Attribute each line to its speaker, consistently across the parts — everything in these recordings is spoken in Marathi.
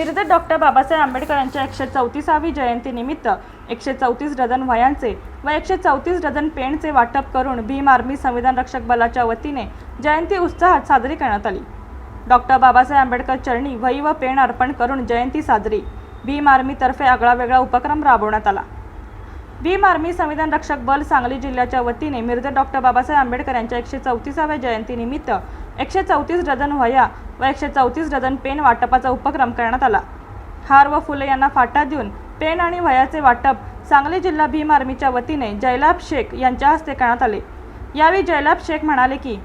Speaker 1: मिरजेत डॉक्टर बाबासाहेब आंबेडकर यांच्या एकशे चौतीसावी जयंतीनिमित्त एकशे चौतीस डझन वयांचे व एकशे चौतीस डझन पेनचे वाटप करून भीम आर्मी संविधान रक्षक बलाच्या वतीने जयंती उत्साहात साजरी करण्यात आली. डॉक्टर बाबासाहेब आंबेडकर चरणी वही व पेन अर्पण करून जयंती साजरी. भीम आर्मीतर्फे आगळा वेगळा उपक्रम राबवण्यात आला. भीम आर्मी संविधान रक्षक बल सांगली जिल्ह्याच्या वतीने मिरजेत डॉक्टर बाबासाहेब आंबेडकर यांच्या एकशे चौतीसाव्या जयंतीनिमित्त एकशे चौतीस डझन वह्या व एकशे चौतीस डझन पेन वाटपाचा उपक्रम करण्यात आला. हार व फुले यांना फाटा देऊन पेन आणि वह्याचे वाटप सांगली जिल्हा भीम आर्मीच्या वतीने जयलाभ शेख यांच्या हस्ते करण्यात आले. यावेळी जयलाभ शेख म्हणाले की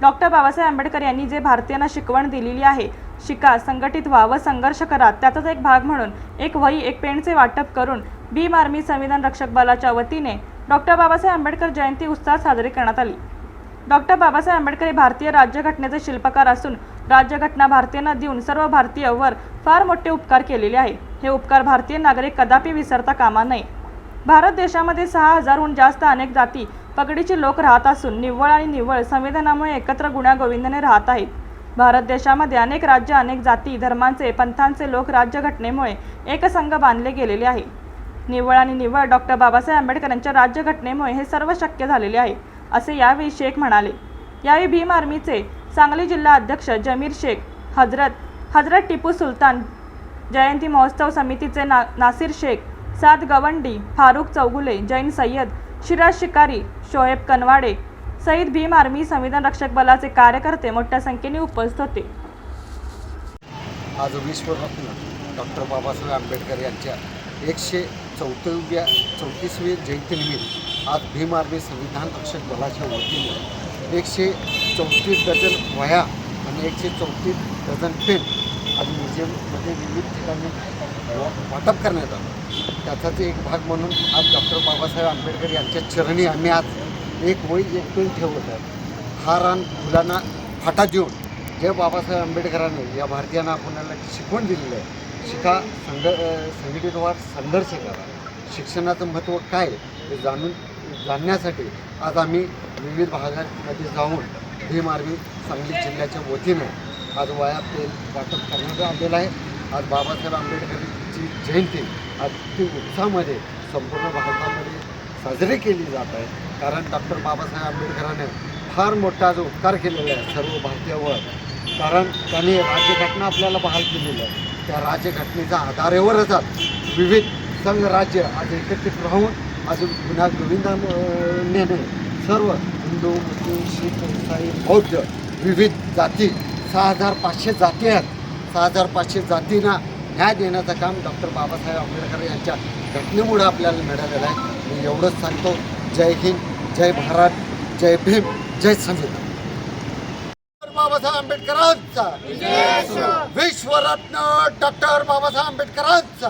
Speaker 1: डॉक्टर बाबासाहेब आंबेडकर यांनी जे भारतीयांना शिकवण दिलेली आहे शिका संघटित व्हा व संघर्ष करा त्याचाच एक भाग म्हणून एक वही एक पेनचे वाटप करून भीम आर्मी संविधान रक्षक बलाच्या वतीने डॉक्टर बाबासाहेब आंबेडकर जयंती उत्साहात साजरी करण्यात आली. डॉक्टर बाबासाहेब आंबेडकर हे भारतीय राज्यघटनेचे शिल्पकार असून राज्यघटना भारतीयांना देऊन सर्व भारतीयवर फार मोठे उपकार केलेले आहे. हे उपकार भारतीय नागरिक कदापि विसरता कामा नये. भारत देशामध्ये सहा हजारहून जास्त अनेक जाती पगडीचे लोक राहत असून निव्वळ आणि निव्वळ संविधानामुळे एकत्र गुण्यागोविंदाने राहत आहेत. भारत देशामध्ये अनेक राज्य अनेक जाती धर्मांचे पंथांचे लोक राज्यघटनेमुळे एकसंघ बांधले गेलेले आहे. निव्वळ आणि निव्वळ डॉक्टर बाबासाहेब आंबेडकर यांच्या राज्यघटनेमुळे हे सर्व शक्य झालेले आहे. असे यावेळी शेख म्हणाले. यावेळी भीम आर्मीचे सांगली जिल्हा अध्यक्ष जमीर शेख हजरत हजरत टिपू सुलतान जयंती महोत्सव समितीचे ना नासिर शेख साद गवंडी फारुख चौगुले जैन सय्यद शिराज शिकारी शोएब कनवाडे सईद भीम आर्मी संविधान रक्षक बलाचे कार्यकर्ते मोठ्या संख्येने उपस्थित होते.
Speaker 2: आज विश्वरत्न डॉक्टर बाबासाहेब आंबेडकर यांच्या एकशे चौथव्या चौतीसवी जयंतीनिमित्त आज भीम आर्मी संविधान रक्षक दलाच्या वतीने एकशे चौतीस डझन वह्या आणि एकशे चौतीस डझन पेन आज म्युझियममध्ये विविध ठिकाणी वाटप करण्यात आलं. त्याचाच एक भाग म्हणून आज डॉक्टर बाबासाहेब आंबेडकर यांच्या चरणी आम्ही आज एक वही एक पेन ठेवत आहे हा रान फुलांना फाटा देऊन जे बाबासाहेब आंबेडकरांनी या भारतीयांना आपल्याला शिकवण दिलेलं आहे. शिका संघ संघटित व्हा संघर्ष करा. शिक्षणाचं महत्त्व काय हे जाणून जाणण्यासाठी आज आम्ही विविध भागांमध्ये जाऊन हे मार्गी सांगली जिल्ह्याच्या वतीनं आज वया तेल वाटप करण्यात आलेलं आहे. आज बाबासाहेब आंबेडकरांची जयंती अति उत्साहामध्ये संपूर्ण भारतामध्ये साजरी केली जात आहे. कारण डॉक्टर बाबासाहेब आंबेडकरांनी फार मोठा जो उपकार केलेला आहे सर्व भारतीयावर. कारण त्यांनी राज्यघटना आपल्याला बहाल केलेली आहे. त्या राज्यघटनेच्या आधारेवरच आज विविध संघ राज्य आज एकत्रित राहून आज गुन्हा गोविंदाने सर्व हिंदू मुस्लिम शीख इसाई बौद्ध विविध जाती सहा हजार पाचशे जाती आहेत. सहा हजार पाचशे जातींना न्याय देण्याचं काम डॉक्टर बाबासाहेब आंबेडकर यांच्या घटनेमुळे आपल्याला मिळालेलं आहे. मी एवढंच सांगतो. जय हिंद जय भारत जय भीम जय संविधान. डॉक्टर बाबासाहेब आंबेडकरांचा. विश्वरत्न डॉक्टर बाबासाहेब आंबेडकरांचा.